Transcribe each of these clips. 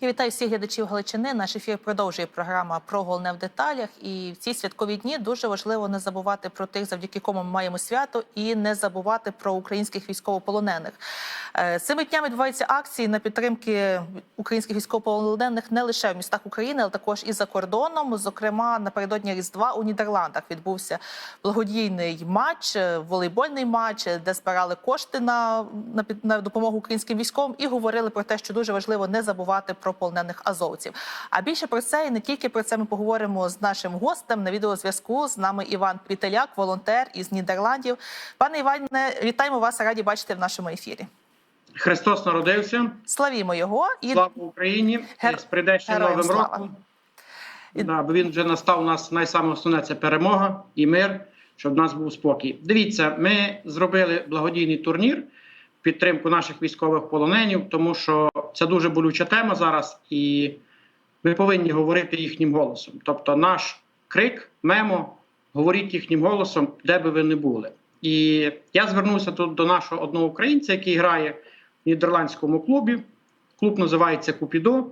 Я вітаю всіх глядачів Галичини. Наш ефір продовжує програма про головне в деталях. І в ці святкові дні дуже важливо не забувати про тих, завдяки кому ми маємо свято, і не забувати про українських військовополонених. Е, Цими днями відбуваються акції на підтримки українських військовополонених не лише в містах України, але також і за кордоном. Зокрема, напередодні Різдва у Нідерландах відбувся благодійний матч, е, волейбольний матч, е, де збирали кошти на, на, на допомогу українським військовим і говорили про те, що дуже важливо не забувати про полонених азовців. А більше про це і не тільки про це ми поговоримо з нашим гостем на відеозв'язку. З нами Іван Пітеляк, волонтер із Нідерландів. Пане Іване, вітаємо вас, раді бачити в нашому ефірі. Христос народився. Славімо його і Слава Україні! Гер- З прийдешнім новим слава. роком. І- Да, бо він вже настав у нас найсаме основне це перемога і мир, щоб в нас був спокій. Дивіться, ми зробили благодійний турнір підтримку наших військових полоненів, тому що це дуже болюча тема зараз, і ми повинні говорити їхнім голосом. Тобто, наш крик, мемо, говоріть їхнім голосом, де би ви не були. І я звернувся тут до нашого одного українця, який грає в нідерландському клубі. Клуб називається Купідо.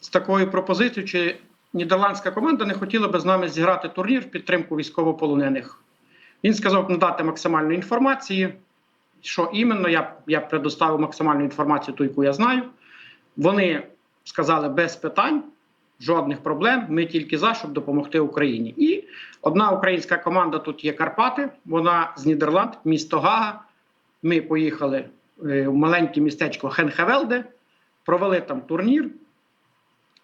З такою пропозицією, чи нідерландська команда не хотіла би з нами зіграти турнір в підтримку військовополонених. Він сказав надати максимальну інформації. Що іменно, я, я предоставив максимальну інформацію, ту, яку я знаю. Вони сказали без питань, жодних проблем. Ми тільки за, щоб допомогти Україні. І одна українська команда тут є Карпати, вона з Нідерланд, місто Гага. Ми поїхали е, в маленьке містечко Хенхевелде, провели там турнір.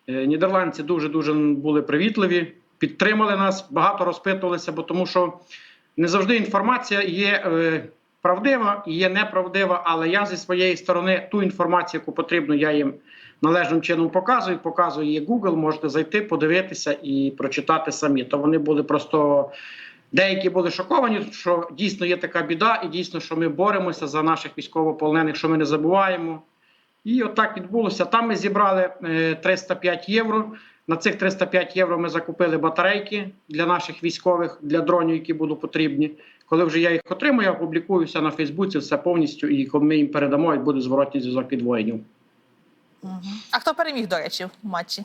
Е, Нідерландці дуже дуже були привітливі, підтримали нас, багато розпитувалися, бо тому що не завжди інформація є е, правдива і є неправдива. Але я зі своєї сторони ту інформацію, яку потрібно, я їм належним чином показую. Показую є Google, можете зайти, подивитися і прочитати самі. То вони були просто. Деякі були шоковані, що дійсно є така біда, і дійсно, що ми боремося за наших військовополонених, що ми не забуваємо. І отак відбулося. Там ми зібрали е, 305 євро. На цих 305 євро ми закупили батарейки для наших військових, для дронів, які будуть потрібні. Коли вже я їх отримую, я опублікую все на Фейсбуці, все повністю, і коли ми їм передамо, і буде зворотній зв'язок від воїнів. А хто переміг, до речі, в матчі?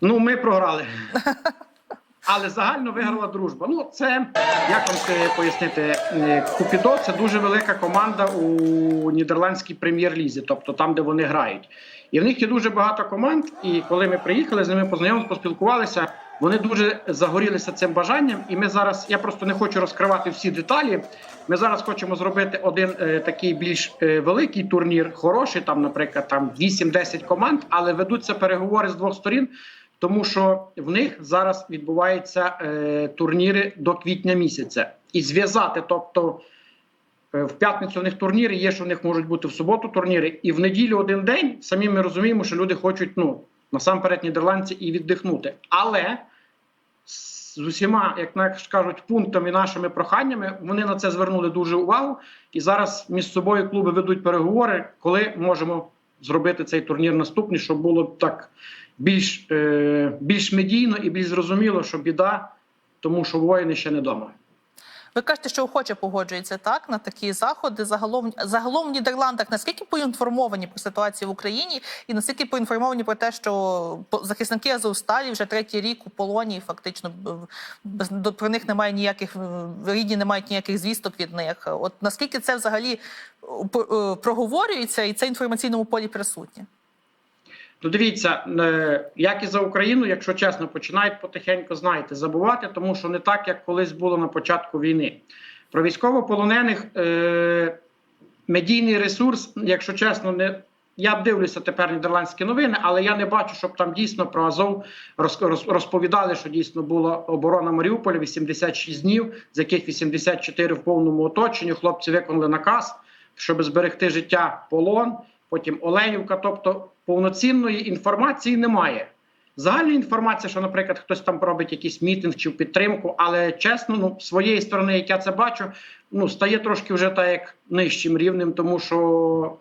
Ну, ми програли. Але загально виграла дружба. Ну, це як вам це пояснити? Е, Купідо це дуже велика команда у нідерландській прем'єр-лізі, тобто там, де вони грають. І в них є дуже багато команд. І коли ми приїхали з ними познайомилися, поспілкувалися, вони дуже загорілися цим бажанням. І ми зараз, я просто не хочу розкривати всі деталі. Ми зараз хочемо зробити один е, такий більш е, великий турнір, хороший, там, наприклад, там 8-10 команд, але ведуться переговори з двох сторін. Тому що в них зараз відбуваються е, турніри до квітня місяця, і зв'язати, тобто е, в п'ятницю в них турніри є, що в них можуть бути в суботу турніри, і в неділю один день. Самі ми розуміємо, що люди хочуть ну насамперед нідерландці і віддихнути. Але з усіма, як наш кажуть, пунктами нашими проханнями вони на це звернули дуже увагу. І зараз між собою клуби ведуть переговори, коли можемо зробити цей турнір наступний, щоб було так більш, е, більш медійно і більш зрозуміло, що біда, тому що воїни ще не вдома. Ви кажете, що охоче погоджується так на такі заходи. Загалом загалом в Нідерландах наскільки поінформовані про ситуацію в Україні, і наскільки поінформовані про те, що захисники Азовсталі вже третій рік у полоні, фактично без до про них немає ніяких рідні, не мають ніяких звісток від них. От наскільки це взагалі е, е, проговорюється, і це інформаційному полі присутнє? Ну, дивіться, е, як і за Україну, якщо чесно, починають потихеньку, знаєте, забувати, тому що не так, як колись було на початку війни. Про військовополонених е, медійний ресурс, якщо чесно, не. Я дивлюся тепер нідерландські новини, але я не бачу, щоб там дійсно про Азов роз- роз- розповідали, що дійсно була оборона Маріуполя 86 днів, з яких 84 в повному оточенні. Хлопці виконали наказ, щоб зберегти життя полон, потім Оленівка. Тобто повноцінної інформації немає. Загальна інформація, що, наприклад, хтось там робить якийсь мітинг чи підтримку, але чесно, ну з своєї сторони, як я це бачу, ну стає трошки вже так як нижчим рівнем, тому що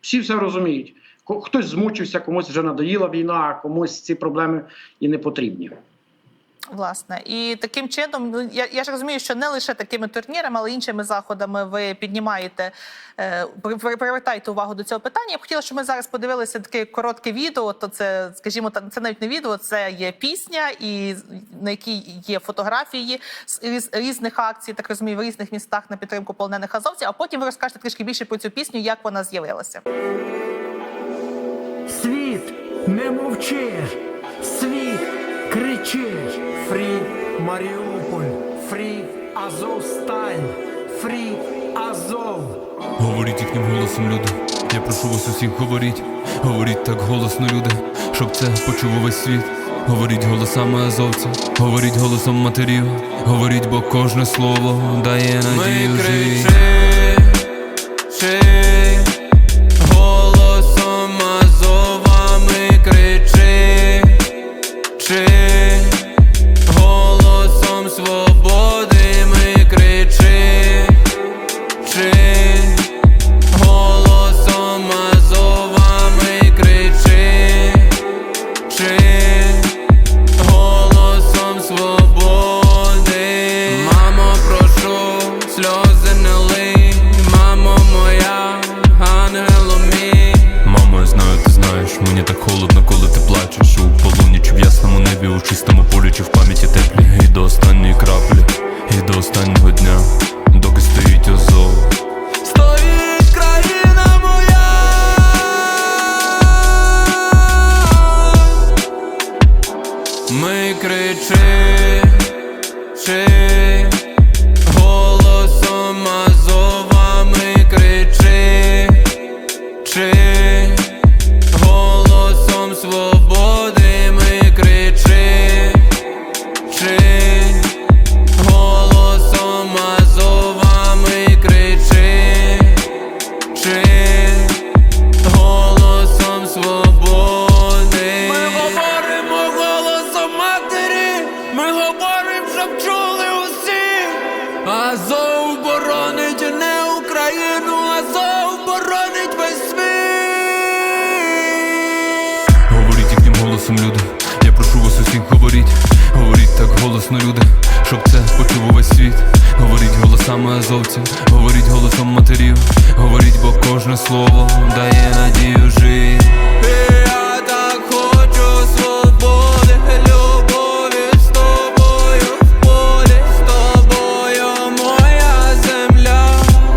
всі все розуміють. Хтось змучився, комусь вже надоїла війна, а комусь ці проблеми і не потрібні. Власне, і таким чином, ну я, я ж розумію, що не лише такими турнірами, але іншими заходами ви піднімаєте, е, при- при- привертаєте увагу до цього питання. Я б хотіла, щоб ми зараз подивилися таке коротке відео. То це, скажімо, та- це навіть не відео, це є пісня, і на якій є фотографії з різ- різних акцій, так розумію, в різних містах на підтримку полонених азовців. А потім ви розкажете трішки більше про цю пісню, як вона з'явилася. Світ, не мовчи! Світ, кричи! Фрі Маріуполь, фрі Азов Азовсталь, фрі Азов! Говоріть їхнім голосом, люди. Я прошу вас усіх, говоріть, говоріть так голосно, люди, щоб це почув увесь світ. Говоріть голосами азовців, говоріть голосом матерів, говоріть, бо кожне слово дає надію. Ми голосно, люди, щоб це почув увесь світ. Говоріть голосами азовців, говоріть голосом матерів, говоріть, бо кожне слово дає надію жити. Я так хочу свободи, любові з тобою в полі, з тобою моя земля,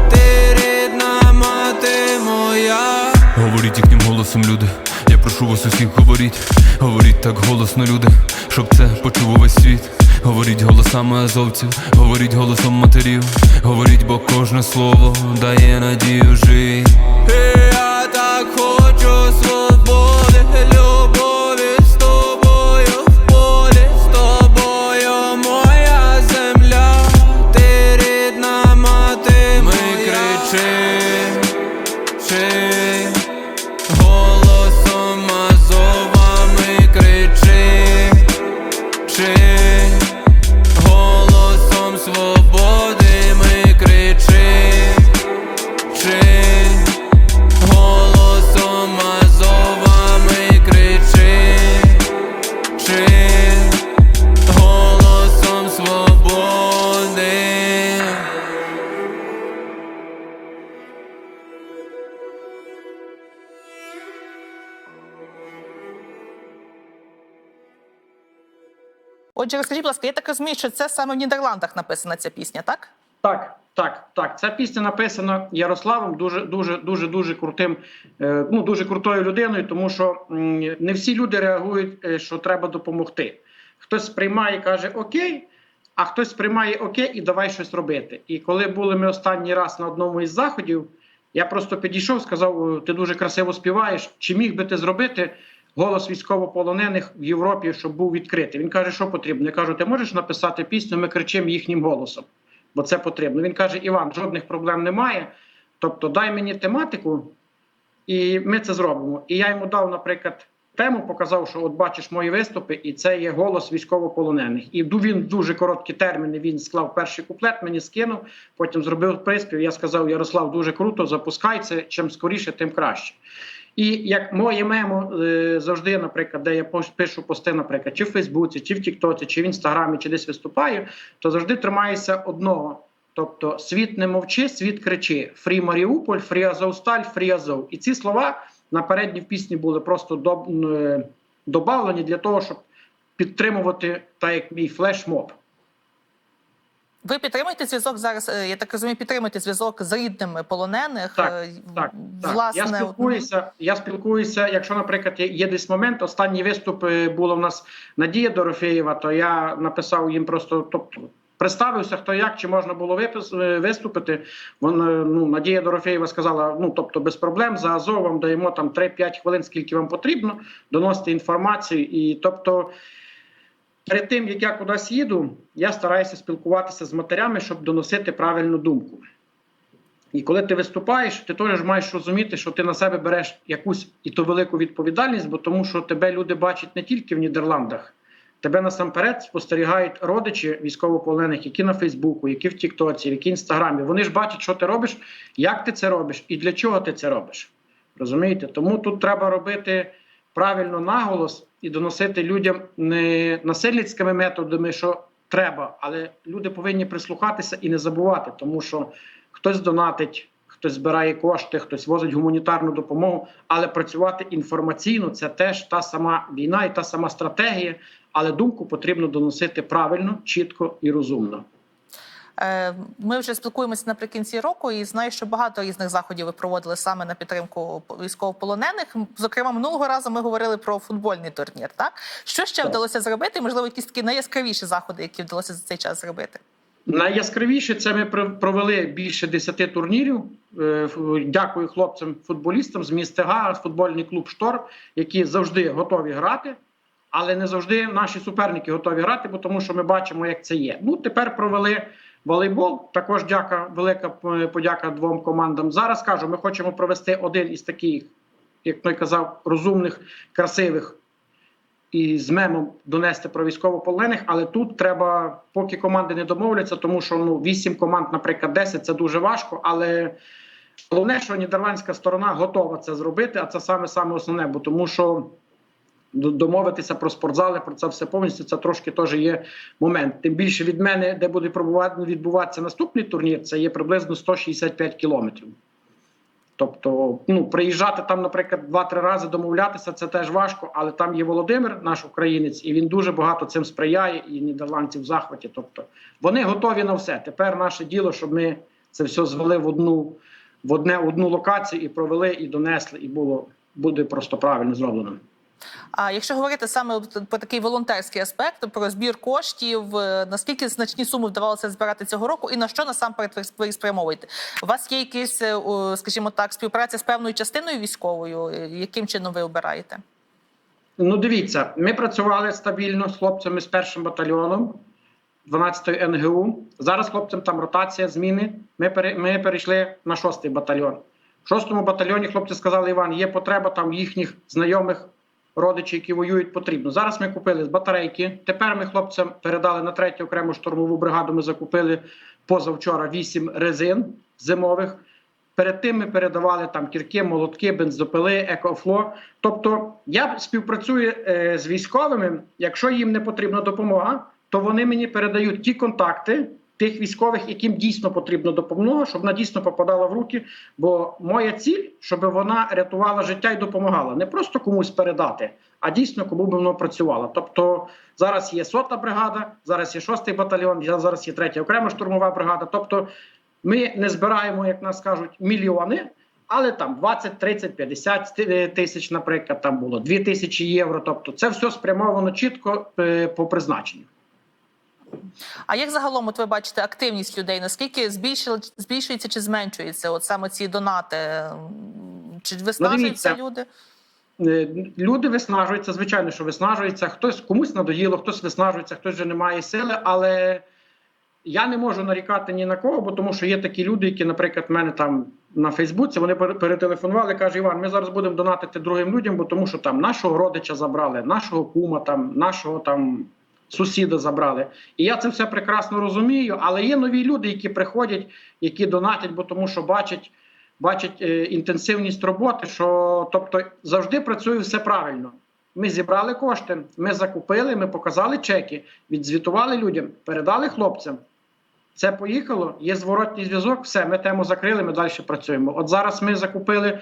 ти рідна мати моя. Говоріть їхнім голосом, люди. Я прошу вас усіх, говоріть, говоріть так голосно, люди, щоб це почув увесь світ. Говоріть голосами азовців, говоріть голосом матерів, говоріть, бо кожне слово дає надію жити. Отже, розкажіть, будь ласка, я так розумію, що це саме в Нідерландах написана ця пісня, так? Так, так, так. Ця пісня написана Ярославом, дуже, дуже, дуже, дуже крутим, е, ну дуже крутою людиною, тому що не всі люди реагують, е, що треба допомогти. Хтось сприймає, і каже Окей, а хтось сприймає Окей і давай щось робити. І коли були ми останній раз на одному із заходів, я просто підійшов, сказав: ти дуже красиво співаєш. Чи міг би ти зробити голос військовополонених в Європі, щоб був відкритий? Він каже, що потрібно. Я кажу, ти можеш написати пісню, ми кричимо їхнім голосом бо це потрібно. Він каже: Іван, жодних проблем немає. Тобто, дай мені тематику, і ми це зробимо. І я йому дав, наприклад, тему, показав, що от бачиш мої виступи, і це є голос військовополонених. І він дуже короткі терміни. Він склав перший куплет, мені скинув, потім зробив приспів. Я сказав: Ярослав, дуже круто, запускай це. Чим скоріше, тим краще. І як моє мемо е, завжди, наприклад, де я пишу пости, наприклад, чи в Фейсбуці, чи в Тіктоці, чи в Інстаграмі, чи десь виступаю, то завжди тримаюся одного. Тобто світ не мовчи, світ кричи: Фрі Маріуполь, Фрі Азовсталь, Фрі Азов. І ці слова на передній в пісні були просто доб, добавлені для того, щоб підтримувати так як мій флешмоб. Ви підтримуєте зв'язок зараз? е, Я так розумію, підтримуєте зв'язок з рідними полонених. Так, Е, Так, так. власне, я спілкуюся. Я спілкуюся. Якщо, наприклад, є, десь момент, останній виступ е, було в нас Надія Дорофеєва, то я написав їм просто, тобто. Представився, хто як, чи можна було випис, виступити. Вон, ну, Надія Дорофеєва сказала: ну тобто без проблем за Азов вам даємо там 3-5 хвилин, скільки вам потрібно, доносити інформацію. І тобто, перед тим як я кудись їду, я стараюся спілкуватися з матерями, щоб доносити правильну думку. І коли ти виступаєш, ти теж маєш розуміти, що ти на себе береш якусь і ту велику відповідальність, бо тому що тебе люди бачать не тільки в Нідерландах, тебе насамперед спостерігають родичі військовополонених, які на Фейсбуку, які в Тіктоці, які в Інстаграмі. Вони ж бачать, що ти робиш, як ти це робиш і для чого ти це робиш. Розумієте? Тому тут треба робити правильно наголос і доносити людям не насильницькими методами, що треба, але люди повинні прислухатися і не забувати, тому що хтось донатить, хтось збирає кошти, хтось возить гуманітарну допомогу, але працювати інформаційно це теж та сама війна і та сама стратегія, але думку потрібно доносити правильно, чітко і розумно. Е, Ми вже спілкуємося наприкінці року, і знаю, що багато різних заходів ви проводили саме на підтримку військовополонених. Зокрема, минулого разу ми говорили про футбольний турнір. Так що ще Так. вдалося зробити? Можливо, якісь такі найяскравіші заходи, які вдалося за цей час зробити. Найяскравіше це ми пр- провели більше 10 турнірів. Е, Дякую хлопцям, футболістам з міста Га, футбольний клуб Штор, які завжди готові грати, але не завжди наші суперники готові грати, бо тому що ми бачимо, як це є. Ну тепер провели волейбол. Також дяка, велика подяка двом командам. Зараз кажу, ми хочемо провести один із таких, як той казав, розумних, красивих і з мемом донести про військовополонених, але тут треба, поки команди не домовляться, тому що ну 8 команд, наприклад, 10 – це дуже важко. Але головне, що нідерландська сторона готова це зробити, а це саме саме основне, бо тому що домовитися про спортзали, про це все повністю. Це трошки теж є момент. Тим більше від мене, де буде відбуватися наступний турнір, це є приблизно 165 кілометрів. Тобто, ну приїжджати там, наприклад, два-три рази домовлятися, це теж важко. Але там є Володимир, наш українець, і він дуже багато цим сприяє, і нідерландці в захваті. Тобто вони готові на все. Тепер наше діло, щоб ми це все звели в одну в одне одну локацію і провели, і донесли, і було буде просто правильно зроблено. А якщо говорити саме про такий волонтерський аспект, про збір коштів, е, наскільки значні суми вдавалося збирати цього року, і на що насамперед ви спрямовуєте? У вас є якісь, е, скажімо так, співпраця з певною частиною військовою? Е, Яким чином ви обираєте? Ну, дивіться, ми працювали стабільно з хлопцями з першим батальйоном 12-ї НГУ. Зараз хлопцям там ротація, зміни. Ми, пере, ми перейшли на 6-й батальйон. В 6-му батальйоні хлопці сказали, Іван, є потреба там їхніх знайомих родичів, які воюють, потрібно. Зараз ми купили батарейки. Тепер ми хлопцям передали на третю окрему штурмову бригаду. Ми закупили позавчора 8 резин зимових. Перед тим ми передавали там кірки, молотки, бензопили, екофло. Тобто я співпрацюю е, з військовими. Якщо їм не потрібна допомога, то вони мені передають ті контакти тих військових, яким дійсно потрібна допомога, щоб вона дійсно попадала в руки. Бо моя ціль, щоб вона рятувала життя і допомагала, не просто комусь передати, а дійсно кому би воно працювало. Тобто зараз є сота бригада, зараз є шостий батальйон, зараз є третя окрема штурмова бригада. Тобто ми не збираємо, як нас кажуть, мільйони, але там 20, 30, 50 тисяч, наприклад, там було 2 тисячі євро. Тобто, це все спрямовано чітко е, по призначенню. А як загалом от ви бачите активність людей? Наскільки збільшили, збільшується чи зменшується? От саме ці донати? Чи виснажуються люди? Е, Люди виснажуються, звичайно, що виснажуються. Хтось комусь надоїло, хтось виснажується, хтось вже не має сили. Але я не можу нарікати ні на кого, бо тому що є такі люди, які, наприклад, в мене там на Фейсбуці вони пере- перетелефонували, каже: Іван, ми зараз будемо донатити другим людям, бо тому що там нашого родича забрали, нашого кума, там, нашого там. Сусіда забрали, і я це все прекрасно розумію. Але є нові люди, які приходять, які донатять, бо тому що бачать бачать е, інтенсивність роботи, що тобто завжди працює все правильно. Ми зібрали кошти, ми закупили, ми показали чеки, відзвітували людям, передали хлопцям. Це поїхало, є зворотній зв'язок, все, ми тему закрили, ми далі працюємо. От зараз ми закупили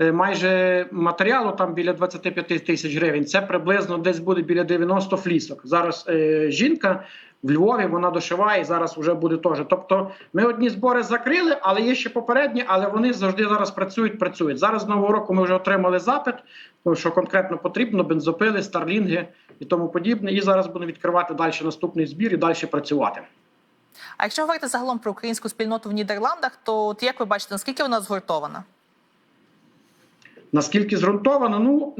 майже матеріалу там біля 25 тисяч гривень. Це приблизно десь буде біля 90 флісок. Зараз е, жінка в Львові вона дошиває, зараз вже буде теж. Тобто ми одні збори закрили, але є ще попередні, але вони завжди зараз працюють, працюють. Зараз з нового року ми вже отримали запит, що конкретно потрібно, бензопили, старлінги і тому подібне. І зараз будемо відкривати далі наступний збір і далі працювати. А якщо говорити загалом про українську спільноту в Нідерландах, то от як ви бачите, наскільки вона згуртована? Наскільки зґрунтовано? Ну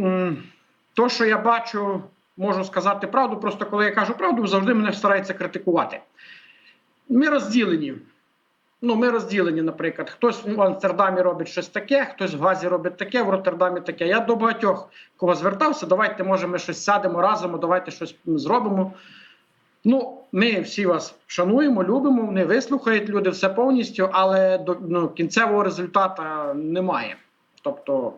то, що я бачу, можу сказати правду. Просто коли я кажу правду, завжди мене стараються критикувати. Ми розділені. Ну, ми розділені, наприклад. Хтось в Амстердамі робить щось таке, хтось в Газі робить таке, в Роттердамі таке. Я до багатьох кого звертався, давайте, може, ми щось сядемо разом, давайте щось зробимо. Ну, ми всі вас шануємо, любимо, вони вислухають люди все повністю, але до ну, кінцевого результату немає. Тобто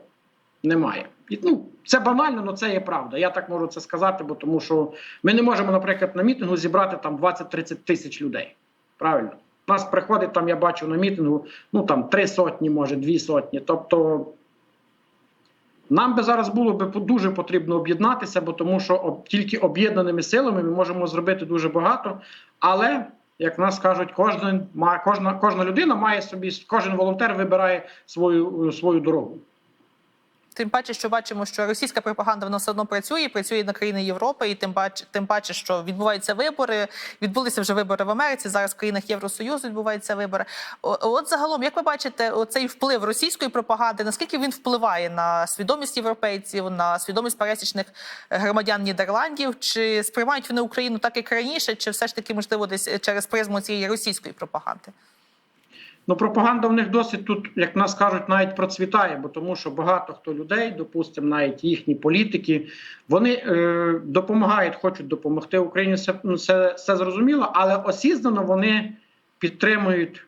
немає. І, ну, це банально, але це є правда. Я так можу це сказати, бо тому що ми не можемо, наприклад, на мітингу зібрати там 20-30 тисяч людей. Правильно? Нас приходить там, я бачу на мітингу, ну там три сотні, може, дві сотні. Тобто нам би зараз було би дуже потрібно об'єднатися, бо тому що тільки об'єднаними силами ми можемо зробити дуже багато. Але, як нас кажуть, кожен кожна, кожна людина має собі, кожен волонтер вибирає свою, свою дорогу. Тим паче, що бачимо, що російська пропаганда вона все одно працює, працює на країни Європи, і тим паче, тим паче, що відбуваються вибори. Відбулися вже вибори в Америці. Зараз в країнах Євросоюзу відбуваються вибори. От загалом, як ви бачите, цей вплив російської пропаганди, наскільки він впливає на свідомість європейців, на свідомість пересічних громадян Нідерландів? Чи сприймають вони Україну так, як раніше, чи все ж таки можливо десь через призму цієї російської пропаганди? Ну, пропаганда в них досить тут, як нас кажуть, навіть процвітає, бо тому що багато хто людей, допустимо, навіть їхні політики, вони е, допомагають, хочуть допомогти Україні. Все, ну, все, все зрозуміло, але осізнано вони підтримують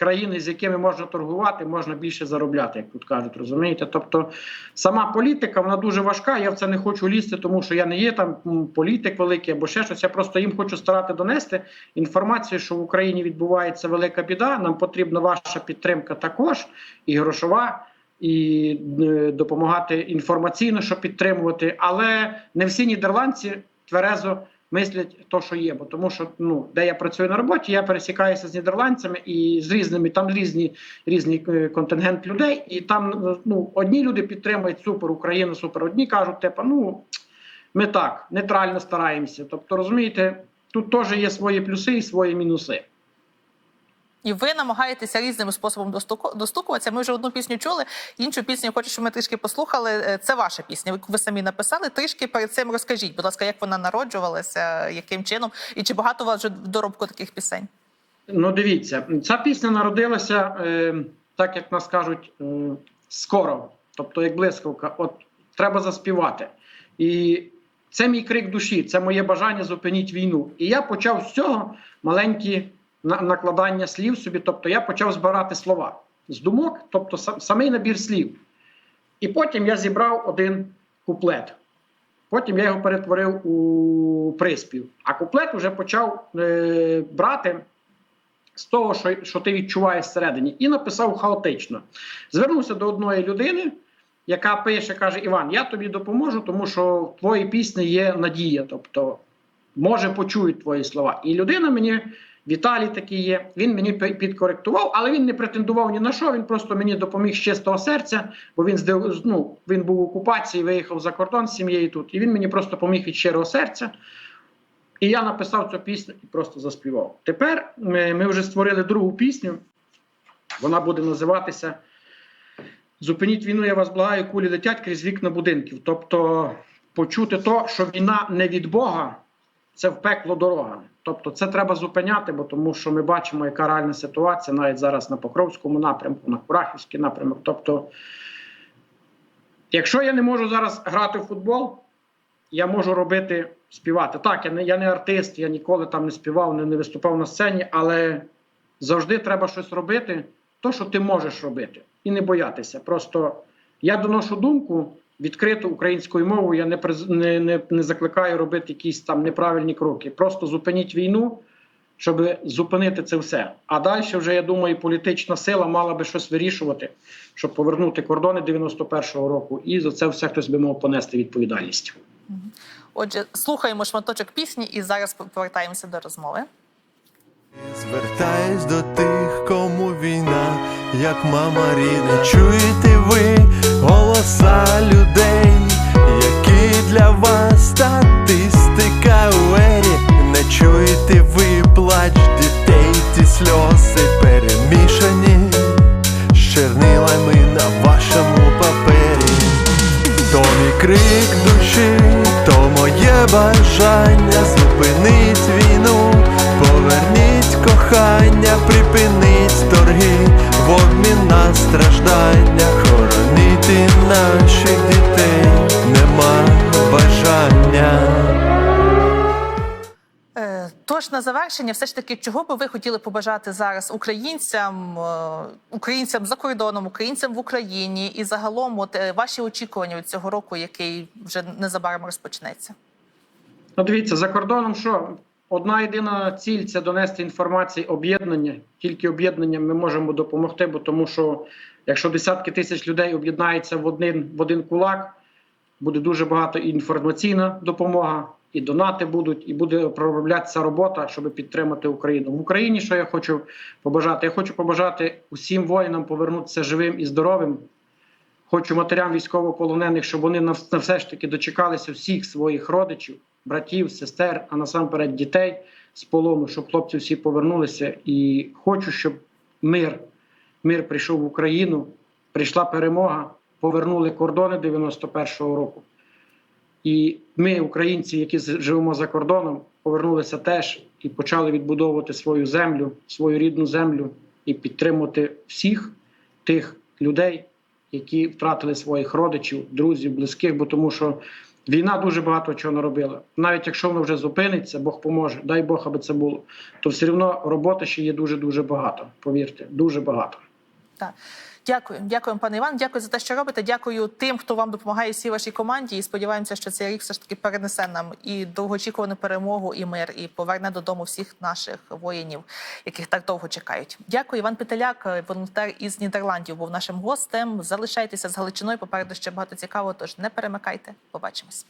країни, з якими можна торгувати, можна більше заробляти, як тут кажуть, розумієте? Тобто сама політика вона дуже важка. Я в це не хочу лізти, тому що я не є там політик великий або ще щось. Я просто їм хочу старати донести інформацію, що в Україні відбувається велика біда. Нам потрібна ваша підтримка також, і грошова. І е, допомагати інформаційно, щоб підтримувати, але не всі нідерландці тверезо мислять то, що є. Бо тому, що ну де я працюю на роботі, я пересікаюся з нідерландцями і з різними там різні різні е, контингент людей, і там е, ну одні люди підтримують супер Україну, супер. Одні кажуть, типу, ну ми так нейтрально стараємося. Тобто, розумієте, тут теж є свої плюси і свої мінуси. І ви намагаєтеся різним способом достуку- достукуватися. Ми вже одну пісню чули, іншу пісню хочу, щоб ми трішки послухали. Е, Це ваша пісня. Ви самі написали. Трішки перед цим розкажіть, будь ласка, як вона народжувалася, яким чином, і чи багато у вас вже доробку таких пісень? Ну, дивіться, ця пісня народилася, е, так як нас кажуть, е, скоро, тобто як блискавка. От треба заспівати. І це мій крик душі, це моє бажання зупинити війну. І я почав з цього маленькі накладання слів собі. Тобто я почав збирати слова з думок, тобто самий набір слів. І потім я зібрав один куплет. Потім я його перетворив у приспів. А куплет вже почав е, брати з того, що, що ти відчуваєш всередині, і написав хаотично. Звернувся до одної людини, яка пише, каже: Іван, я тобі допоможу, тому що в твоїй пісні є надія. Тобто, може, почують твої слова. І людина мені. Віталій такий є, він мені підкоректував, але він не претендував ні на що. Він просто мені допоміг з чистого серця, бо він ну, він був в окупації, виїхав за кордон з сім'єю тут. І він мені просто поміг від щирого серця. І я написав цю пісню і просто заспівав. Тепер ми, ми вже створили другу пісню. Вона буде називатися Зупиніть війну, я вас благаю, кулі летять крізь вікна будинків. Тобто почути то, що війна не від Бога, це в пекло дорога. Тобто це треба зупиняти, бо тому що ми бачимо, яка реальна ситуація навіть зараз на Покровському напрямку, на Курахівський напрямок. Тобто, якщо я не можу зараз грати в футбол, я можу робити співати. Так, я не, я не артист, я ніколи там не співав, не, не виступав на сцені, але завжди треба щось робити, то, що ти можеш робити, і не боятися. Просто я доношу думку відкрито українською мовою. Я не, не, не, не закликаю робити якісь там неправильні кроки. Просто зупиніть війну, щоб зупинити це все. А далі вже я думаю, політична сила мала би щось вирішувати, щоб повернути кордони 91-го року, і за це все хтось би мав понести відповідальність. Отже, слухаємо шматочок пісні і зараз повертаємося до розмови. Звертаюсь до тих, кому війна, як мама рідна. Чуєте ви голоса людей, які для вас статистика у ері. Не чуєте ви плач дітей, ті сльози перемішані з чернилами на вашому папері. То мій крик душі, то моє бажання зупинить війну, поверніть кохання, припиніть страждання, хоронити наших дітей, нема бажання. Е, Тож на завершення, все ж таки, чого би ви хотіли побажати зараз українцям, е, українцям за кордоном, українцям в Україні і загалом, от е, ваші очікування від цього року, який вже незабаром розпочнеться? Ну, дивіться, за кордоном що? Одна єдина ціль це донести інформацію об'єднання. Тільки об'єднанням ми можемо допомогти, бо тому що якщо десятки тисяч людей об'єднаються в один, в один кулак, буде дуже багато інформаційна допомога, і донати будуть, і буде пророблятися робота, щоб підтримати Україну. В Україні що я хочу побажати? Я хочу побажати усім воїнам повернутися живим і здоровим. Хочу матерям військовополонених, щоб вони на все ж таки дочекалися всіх своїх родичів, братів, сестер, а насамперед дітей з полону, щоб хлопці всі повернулися. І хочу, щоб мир, мир прийшов в Україну, прийшла перемога, повернули кордони 91-го року. І ми, українці, які живемо за кордоном, повернулися теж і почали відбудовувати свою землю, свою рідну землю і підтримувати всіх тих людей, які втратили своїх родичів, друзів, близьких, бо тому що війна дуже багато чого наробила. Навіть якщо воно вже зупиниться, Бог поможе, дай Бог, аби це було, то все одно роботи ще є дуже дуже багато. Повірте, дуже багато. Так. Дякую, дякую, пане Іван. Дякую за те, що робите. Дякую тим, хто вам допомагає всій вашій команді. І сподіваємося, що цей рік все ж таки перенесе нам і довгоочікувану перемогу, і мир, і поверне додому всіх наших воїнів, яких так довго чекають. Дякую, Іван Петеляк, волонтер із Нідерландів, був нашим гостем. Залишайтеся з Галичиною. Попереду ще багато цікавого. Тож не перемикайте. Побачимось.